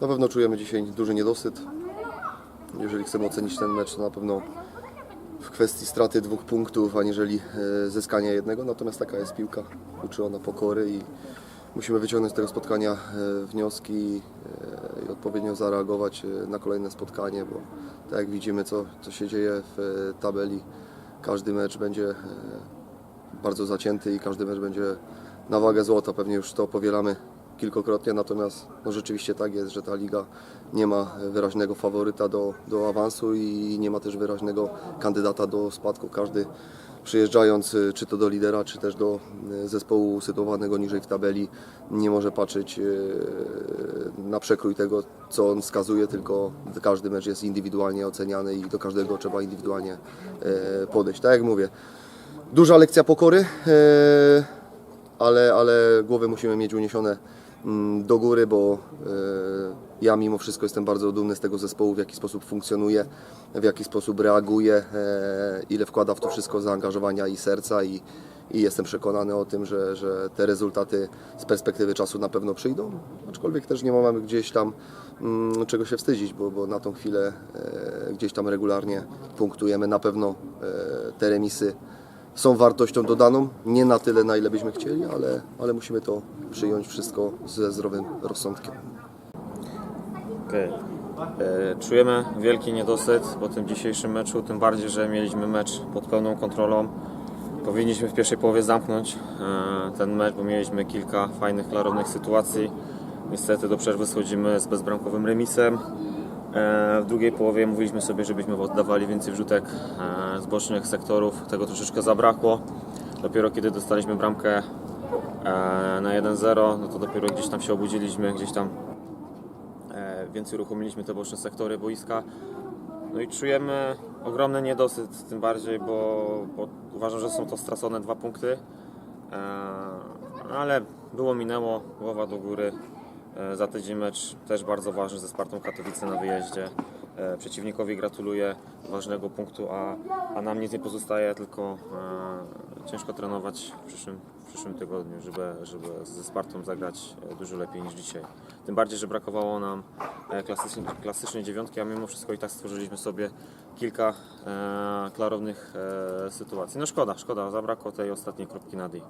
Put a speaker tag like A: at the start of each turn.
A: Na pewno czujemy dzisiaj duży niedosyt. Jeżeli chcemy ocenić ten mecz, to na pewno w kwestii straty dwóch punktów, aniżeli e, zyskania jednego. Natomiast taka jest piłka. Uczy ona pokory i musimy wyciągnąć z tego spotkania e, wnioski e, i odpowiednio zareagować na kolejne spotkanie, bo tak jak widzimy, co, co się dzieje w tabeli, każdy mecz będzie bardzo zacięty i każdy mecz będzie na wagę złota. Pewnie już to powielamy kilkokrotnie, natomiast no rzeczywiście tak jest, że ta liga nie ma wyraźnego faworyta do, do awansu i nie ma też wyraźnego kandydata do spadku. Każdy przyjeżdżając y, czy to do lidera, czy też do y, zespołu sytuowanego niżej w tabeli nie może patrzeć na przekrój tego, co on wskazuje, tylko każdy mecz jest indywidualnie oceniany i do każdego trzeba indywidualnie podejść. Tak jak mówię, Duża lekcja pokory, e, ale, ale głowy musimy mieć uniesione mm, do góry, bo e, ja mimo wszystko jestem bardzo dumny z tego zespołu, w jaki sposób funkcjonuje, w jaki sposób reaguje, e, ile wkłada w to wszystko zaangażowania i serca i, i jestem przekonany o tym, że, że te rezultaty z perspektywy czasu na pewno przyjdą, aczkolwiek też nie mamy gdzieś tam mm, czego się wstydzić, bo, bo na tą chwilę e, gdzieś tam regularnie punktujemy. Na pewno te remisy są wartością dodaną, nie na tyle, na ile byśmy chcieli, ale, ale musimy to przyjąć wszystko ze zdrowym rozsądkiem.
B: E, Czujemy wielki niedosyt po tym dzisiejszym meczu, tym bardziej, że mieliśmy mecz pod pełną kontrolą. Powinniśmy w pierwszej połowie zamknąć e, ten mecz, bo mieliśmy kilka fajnych, klarownych sytuacji. Niestety do przerwy schodzimy z bezbramkowym remisem. E, W drugiej połowie mówiliśmy sobie, żebyśmy oddawali więcej wrzutek e, z bocznych sektorów. Tego troszeczkę zabrakło. Dopiero kiedy dostaliśmy bramkę e, na 1-0, no to dopiero gdzieś tam się obudziliśmy, gdzieś tam więcej uruchomiliśmy te boczne sektory boiska. No i czujemy ogromny niedosyt, tym bardziej, bo, bo uważam, że są to stracone dwa punkty. Ale było minęło, głowa do góry. E, Za tydzień mecz też bardzo ważny ze Spartą Katowice na wyjeździe. E, Przeciwnikowi gratuluję ważnego punktu, a, a nam nic nie pozostaje, tylko e, ciężko trenować w przyszłym, w przyszłym tygodniu, żeby, żeby ze Spartą zagrać e, dużo lepiej niż dzisiaj. Tym bardziej, że brakowało nam klasycznej, klasycznej dziewiątki, a mimo wszystko i tak stworzyliśmy sobie kilka e, klarownych e, sytuacji. No szkoda, szkoda, zabrakło tej ostatniej kropki nad i.